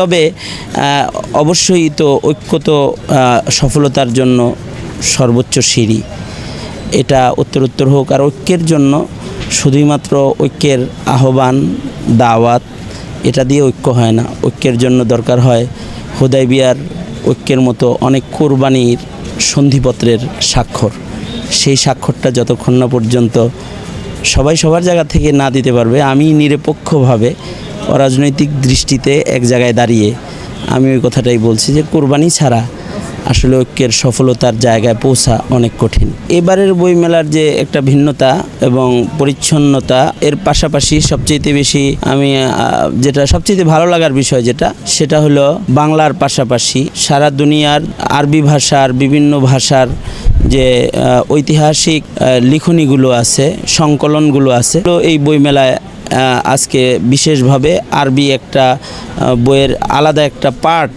তবে অবশ্যই তো ঐক্য তো সফলতার জন্য সর্বোচ্চ সিঁড়ি। এটা উত্তরোত্তর হোক আর ঐক্যের জন্য শুধুই মাত্র ঐক্যের আহ্বান, দাওয়াত, এটা দিয়ে ঐক্য হয় না। ঐক্যের জন্য দরকার হয় হুদাই বিয়ার ঐক্যের মতো অনেক কোরবানির সন্ধিপত্রের স্বাক্ষর। সেই স্বাক্ষরটা যতক্ষণ না পর্যন্ত সবাই সবার জায়গা থেকে না দিতে পারবে, আমি নিরপেক্ষভাবে অরাজনৈতিক দৃষ্টিতে এক জায়গায় দাঁড়িয়ে আমি ওই কথাটাই বলছি যে কোরবানি ছাড়া আসলে ঐক্যের সফলতার জায়গায় পৌঁছা অনেক কঠিন। এবারের বইমেলার যে একটা ভিন্নতা এবং পরিচ্ছন্নতা, এর পাশাপাশি সবচেয়ে বেশি আমি যেটা সবচেয়ে ভালো লাগার বিষয় যেটা, সেটা হলো বাংলার পাশাপাশি সারা দুনিয়ার আরবি ভাষার বিভিন্ন ভাষার যে ঐতিহাসিক লিখনীগুলো আছে, সংকলনগুলো আছে। তো এই বইমেলায় আজকে বিশেষভাবে আরবি একটা বইয়ের আলাদা একটা পার্ট